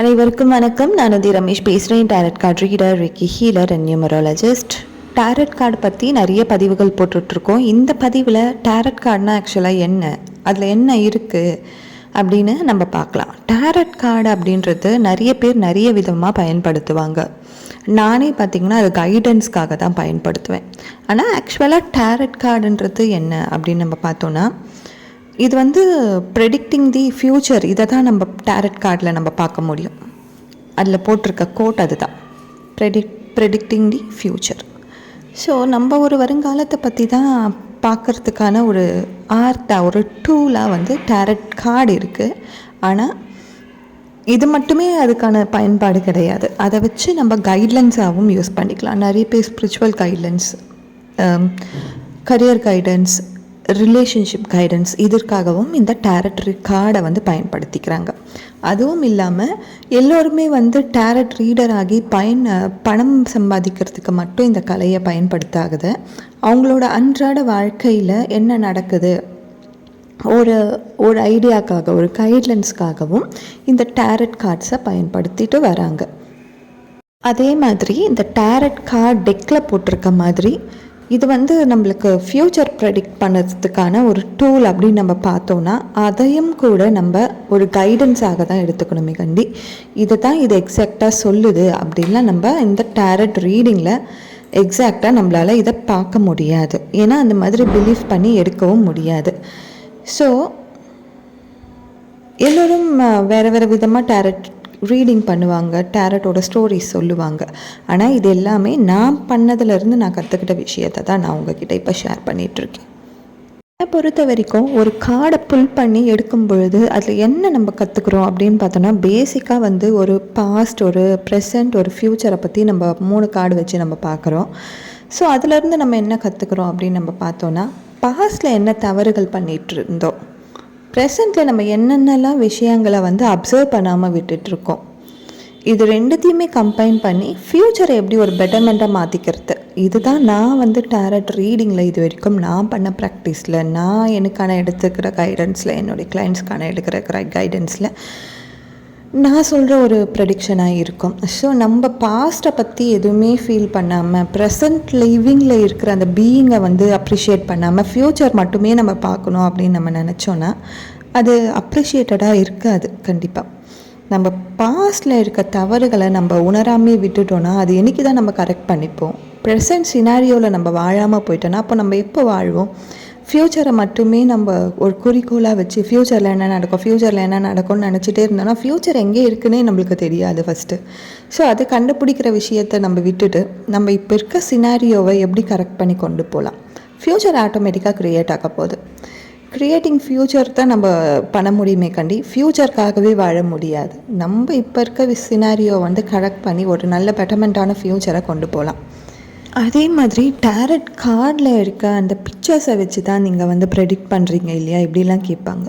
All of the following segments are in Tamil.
அனைவருக்கும் வணக்கம். நான் வந்து ரமேஷ் பேசுகிறேன் tarot card reader reiki healer and numerologist tarot card பற்றி நிறைய பதிவுகள் போட்டுட்ருக்கோம். இந்த பதிவில் டேரட் கார்டுனா ஆக்சுவலாக என்ன? அதில் என்ன இருக்குது அப்படின்னு நம்ம பார்க்கலாம். டேரட் கார்டு அப்படின்றது நிறைய பேர் நிறைய விதமாக பயன்படுத்துவாங்க. நானே பார்த்திங்கன்னா அது கைடன்ஸ்க்காக தான் பயன்படுத்துவேன். ஆனால் ஆக்சுவலாக டேரட் கார்டுன்றது என்ன அப்படின்னு நம்ம பார்த்தோன்னா இது வந்து ப்ரெடிக்டிங் தி ஃப்யூச்சர் இதை தான் நம்ம டேரட் கார்டில் நம்ம பார்க்க முடியும். அதில் போட்டிருக்க கோட் அதுதான். Predict predicting the future so நம்ம ஒரு வருங்காலத்தை பற்றி தான் பார்க்குறதுக்கான ஒரு ஆர்ட்டாக ஒரு டூலாக வந்து டேரட் கார்டு இருக்குது ஆனால் இது மட்டுமே அதுக்கான பயன்பாடு கிடையாது. அதை வச்சு நம்ம கைட்லைன்ஸாகவும் யூஸ் பண்ணிக்கலாம். நிறைய பேர் spiritual guidelines career guidance relationship guidance இதற்காகவும் இந்த டேரட்ரி கார்டை வந்து பயன்படுத்திக்கிறாங்க. அதுவும் இல்லாமல் எல்லோருமே வந்து டேரட் ரீடர் ஆகி பயன் பணம் சம்பாதிக்கிறதுக்கு மட்டும் இந்த கலையை பயன்படுத்தாகுது. அவங்களோட அன்றாட வாழ்க்கையில் என்ன நடக்குது? ஒரு ஒரு ஐடியாக்காக ஒரு கைட்லைன்ஸ்க்காகவும் இந்த டேரட் கார்ட்ஸை பயன்படுத்திட்டு வராங்க. அதே மாதிரி இந்த டேரட் கார்ட் டெக்கில் போட்டிருக்க மாதிரி இது வந்து நம்மளுக்கு ஃப்யூச்சர் ப்ரெடிக்ட் பண்ணுறதுக்கான ஒரு டூல் அப்படின்னு நம்ம பார்த்தோன்னா அதையும் கூட நம்ம ஒரு கைடன்ஸாக தான் எடுத்துக்கணுமே கண்டி இதை தான் இது எக்ஸாக்டாக சொல்லுது அப்படின்லாம் நம்ம இந்த டேரட் ரீடிங்கில் எக்ஸாக்டாக நம்மளால் இதை பார்க்க முடியாது. ஏன்னா அந்த மாதிரி பிலீவ் பண்ணி எடுக்கவும் முடியாது. ஸோ எல்லோரும் வேறு வேறு விதமாக டேரட் ரீடிங் பண்ணுவாங்க டேரட்டோட ஸ்டோரிஸ் சொல்லுவாங்க. ஆனால் இது எல்லாமே நான் பண்ணதுலேருந்து நான் கற்றுக்கிட்ட விஷயத்தை தான் நான் உங்ககிட்ட இப்போ ஷேர் பண்ணிகிட்ருக்கேன் என்னை பொறுத்த வரைக்கும் ஒரு கார்டை புல் பண்ணி எடுக்கும் பொழுது அதில் என்ன நம்ம கற்றுக்குறோம் அப்படின்னு பார்த்தோன்னா பேசிக்காக வந்து ஒரு பாஸ்ட் ஒரு ப்ரெசண்ட் ஒரு ஃப்யூச்சரை பற்றி நம்ம மூணு கார்டு வச்சு நம்ம பார்க்குறோம். ஸோ அதுலேருந்து நம்ம என்ன கற்றுக்குறோம் அப்படின்னு நம்ம பார்த்தோன்னா பாஸ்டில் என்ன தவறுகள் பண்ணிகிட்டு இருந்தோம் ப்ரெசண்ட்டில் நம்ம என்னென்னலாம் விஷயங்களை வந்து அப்சர்வ் பண்ணாமல் விட்டுட்ருக்கோம் இது ரெண்டுத்தையுமே கம்பைன் பண்ணி ஃப்யூச்சரை எப்படி ஒரு பெட்டர்மெண்ட்டாக மாற்றிக்கிறது இதுதான் நான் வந்து டேரட் ரீடிங்கில் இது வரைக்கும் நான் பண்ண ப்ராக்டிஸில் நான் எனக்கான எடுத்துக்கிற கைடன்ஸில் என்னுடைய கிளைண்ட்ஸ்க்கான எடுக்கிற கைடன்ஸில் நான் சொல்கிற ஒரு ப்ரெடிக்ஷனாக இருக்கும். ஸோ நம்ம பாஸ்ட்டை பற்றி எதுவுமே ஃபீல் பண்ணாமல் ப்ரெசண்ட் லிவிங்கில் இருக்கிற அந்த பீயிங்கை வந்து அப்ரிஷியேட் பண்ணாமல் ஃப்யூச்சர் மட்டுமே நம்ம பார்க்கணும் அப்படின்னு நம்ம நினச்சோன்னா அது அப்ரிஷியேட்டடாக இருக்காது கண்டிப்பாக நம்ம பாஸ்டில் இருக்க தவறுகளை நம்ம உணராமே விட்டுட்டோன்னா அது என்றைக்கு தான் நம்ம கரெக்ட் பண்ணிப்போம்? ப்ரெசன்ட் சினாரியோவில் நம்ம வாழாமல் போயிட்டோன்னா அப்போ நம்ம எப்போ வாழ்வோம்? ஃப்யூச்சரை மட்டுமே நம்ம ஒரு குறிக்கோளாக வச்சு ஃப்யூச்சரில் என்ன நடக்கும்? ஃப்யூச்சரில் என்ன நடக்கும்னு நினச்சிட்டே இருந்தோம்னா ஃப்யூச்சர் எங்கே இருக்குன்னே நம்மளுக்கு தெரியாது ஃபஸ்ட்டு ஸோ அதை கண்டுபிடிக்கிற விஷயத்தை நம்ம விட்டுட்டு நம்ம இப்போ இருக்க சினாரியோவை எப்படி கரெக்ட் பண்ணி கொண்டு போகலாம் ஃப்யூச்சர் ஆட்டோமேட்டிக்காக க்ரியேட் ஆக போகுது. க்ரியேட்டிங் ஃப்யூச்சர் தான் நம்ம பண்ண முடியுமே கண்டி ஃப்யூச்சருக்காகவே வாழ முடியாது. நம்ம இப்போ இருக்க சினாரியோ வந்து கரெக்ட் பண்ணி ஒரு நல்ல பெட்டர்மெண்ட்டான ஃப்யூச்சரை கொண்டு போகலாம் அதே மாதிரி டேரட் கார்டில் இருக்க அந்த பிக்சர்ஸை வச்சு தான் நீங்கள் வந்து ப்ரெடிக்ட் பண்ணுறீங்க இல்லையா? இப்படிலாம் கேட்பாங்க.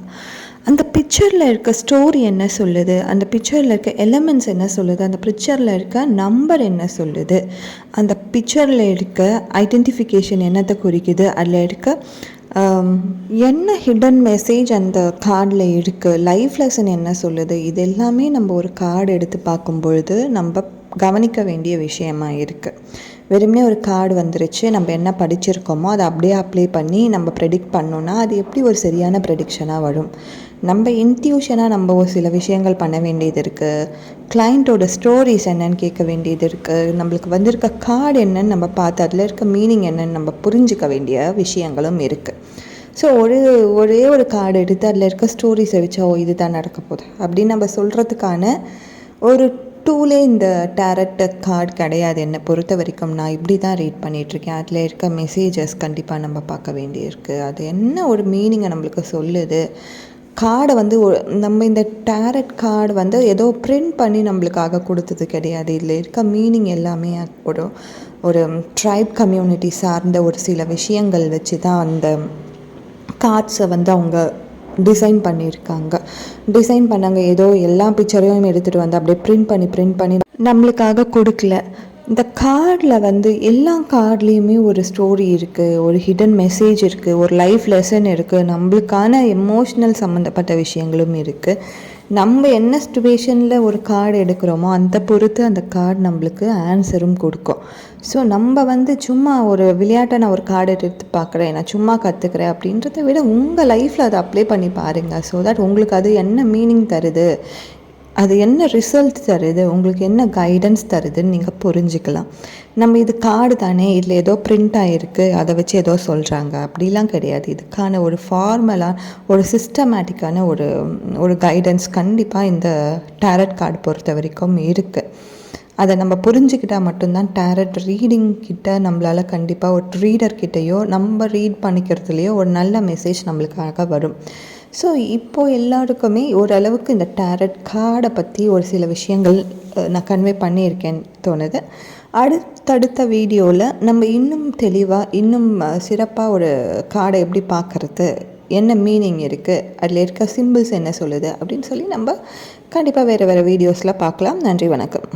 அந்த பிக்சரில் இருக்க ஸ்டோரி என்ன சொல்லுது? அந்த பிக்சரில் இருக்க எலமெண்ட்ஸ் என்ன சொல்லுது? அந்த பிக்சரில் இருக்க நம்பர் என்ன சொல்லுது? அந்த பிக்சரில் இருக்க ஐடென்டிஃபிகேஷன் என்னத்தை குறிக்குது? அதில் இருக்க என்ன ஹிடன் மெசேஜ் அந்த கார்டில் இருக்குது லைஃப் லெசன் என்ன சொல்லுது? இது எல்லாமே நம்ம ஒரு கார்டு எடுத்து பார்க்கும் பொழுது நம்ம கவனிக்க வேண்டிய விஷயமா இருக்குது வெறுமனே ஒரு கார்டு வந்துருச்சு. நம்ம என்ன படிச்சிருக்கோமோ அதை அப்படியே அப்ளை பண்ணி நம்ம ப்ரெடிக்ட் பண்ணோன்னா அது எப்படி ஒரு சரியான ப்ரெடிக்ஷனாக வரும்? நம்ம இன்ட்யூஷனாக நம்ம ஒரு சில விஷயங்கள் பண்ண வேண்டியது இருக்குது கிளைண்ட்டோட ஸ்டோரிஸ் என்னன்னு கேட்க வேண்டியது இருக்குது நம்மளுக்கு வந்திருக்க கார்டு என்னன்னு நம்ம பார்த்து அதில் இருக்க மீனிங் என்னன்னு நம்ம புரிஞ்சிக்க வேண்டிய விஷயங்களும் இருக்குது ஸோ ஒரு ஒரே ஒரு கார்டு எடுத்து அதில் இருக்க ஸ்டோரிஸை வச்சா ஓ இது தான் நடக்க போகுது. அப்படின்னு நம்ம சொல்கிறதுக்கான ஒரு டூலே இந்த டேரட் கார்டு கிடையாது. என்னை பொறுத்த வரைக்கும் நான் இப்படி தான் ரீட் பண்ணிகிட்ருக்கேன் அதில் இருக்க மெசேஜஸ் கண்டிப்பாக நம்ம பார்க்க வேண்டியிருக்கு. அது என்ன ஒரு மீனிங்கை நம்மளுக்கு சொல்லுது? கார்டை வந்து நம்ம இந்த டேரட் கார்டு வந்து ஏதோ பிரிண்ட் பண்ணி நம்மளுக்காக கொடுத்தது கிடையாது. இதில் இருக்க மீனிங் எல்லாமே ஒரு ஒரு ட்ரைப் கம்யூனிட்டி சார்ந்த ஒரு சில விஷயங்கள் வச்சு தான் அந்த கார்ட்ஸை வந்து அவங்க டிசைன் பண்ணியிருக்காங்க. டிசைன் பண்ணாங்க. ஏதோ எல்லா பிக்சரையும் எடுத்துகிட்டு வந்து அப்படியே ப்ரிண்ட் பண்ணி ப்ரிண்ட் பண்ணி நம்மளுக்காக கொடுக்கல. இந்த கார்டில் வந்து எல்லா கார்ட்லேயுமே ஒரு ஸ்டோரி இருக்குது ஒரு ஹிடன் மெசேஜ் இருக்குது ஒரு லைஃப் லெசன் இருக்குது நம்மளுக்கான எமோஷ்னல் சம்மந்தப்பட்ட விஷயங்களும் இருக்குது நம்ம என்ன சுச்சுவேஷனில் ஒரு கார்டு எடுக்கிறோமோ அந்த பொறுத்து அந்த கார்டு நம்மளுக்கு ஆன்சரும் கொடுக்கும். ஸோ நம்ம வந்து சும்மா ஒரு விளையாட்டை நான் ஒரு கார்டு எடுத்து பார்க்குறேன் நான் சும்மா கற்றுக்குறேன் அப்படின்றத விட உங்கள் லைஃப்பில் அதை அப்ளை பண்ணி பாருங்கள் ஸோ தட் உங்களுக்கு அது என்ன மீனிங் தருது? அது என்ன ரிசல்ட் தருது? உங்களுக்கு என்ன கைடன்ஸ் தருதுன்னு நீங்கள் புரிஞ்சுக்கலாம். நம்ம இது கார்டு தானே இதில் ஏதோ பிரிண்ட் ஆகிருக்கு அதை வச்சு ஏதோ சொல்கிறாங்க அப்படிலாம் கிடையாது. இதுக்கான ஒரு ஃபார்மலாக ஒரு சிஸ்டமேட்டிக்கான ஒரு ஒரு கைடன்ஸ் கண்டிப்பாக இந்த டேரட் கார்டு பொறுத்த வரைக்கும் இருக்குது அதை நம்ம புரிஞ்சுக்கிட்டால் மட்டும்தான் டேரட் ரீடிங் கிட்ட நம்மளால் கண்டிப்பாக ஒரு ரீடர்கிட்டையோ நம்ம ரீட் பண்ணிக்கிறதுலையோ ஒரு நல்ல மெசேஜ் நம்மளுக்காக வரும். ஸோ இப்போது எல்லாருக்குமே ஓரளவுக்கு இந்த டேரட் கார்டை பற்றி ஒரு சில விஷயங்கள் நான் கன்வே பண்ணியிருக்கேன்னு தோணுது. அடுத்தடுத்த வீடியோவில் நம்ம இன்னும் தெளிவாக இன்னும் சிறப்பாக ஒரு கார்டை எப்படி பார்க்குறது என்ன மீனிங் இருக்குது அதில் இருக்க சிம்பிள்ஸ் என்ன சொல்லுது அப்படின்னு சொல்லி நம்ம கண்டிப்பாக வேறு வேறு வீடியோஸில் பார்க்கலாம். நன்றி வணக்கம்.